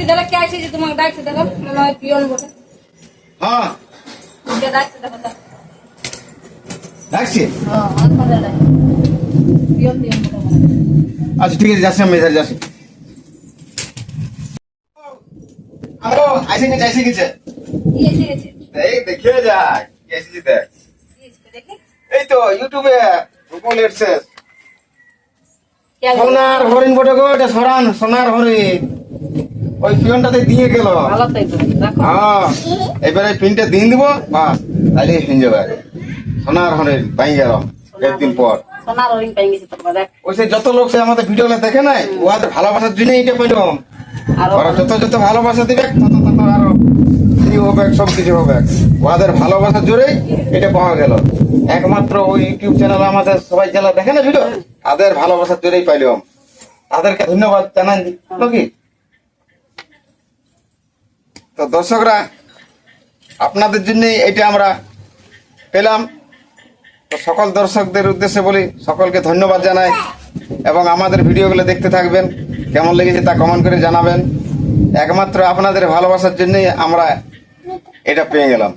তাহলে কে আছে যে তোমাকে ডাকছে দেখো মনে হয় পিয়ন বলে হ্যাঁ। দেখো ডাকছে। আচ্ছা ঠিক আছে যাচ্ছি আমি যাচ্ছি। আইসে গেছে আইসে এই দেখে এই তো ইউটিউবে গুগল এডসেন্স সোনার হরিণ বটে গো এটা সরান সোনার হরিণ। ওই পিয়নটাতে দিয়ে গেল। হ্যাঁ এবারে পিনটা দিন দিব বাস তাইলে হয়ে যাবে সোনার হরিণ পাই গেল একদিন পর। ওই সে যত লোক সে আমাদের ভিডিওগুলো দেখে নাই ওদের ভালোবাসার জন্য এটা পেলাম ওরা যত যত ভালোবাসা দিবে তত তত আরও হবে সব কিছু হবে। ওদের ভালোবাসার জোরেই এটা পাওয়া গেল। একমাত্র ওই ইউটিউব চ্যানেল আমাদের সবাই যারা দেখে না ভিডিও তাদের ভালোবাসার জোরেই পাইলাম তাদেরকে ধন্যবাদ জানাই নাকি? তো দর্শকরা আপনাদের জন্য এটা আমরা পেলাম। তো সকল দর্শকদের উদ্দেশ্যে বলি সকলকে ধন্যবাদ জানাই এবং আমাদের ভিডিওগুলো দেখতে থাকবেন কেমন লেগেছে তা কমেন্ট করে জানাবেন। একমাত্র আপনাদের ভালোবাসার জন্যই আমরা এটা পেয়ে গেলাম।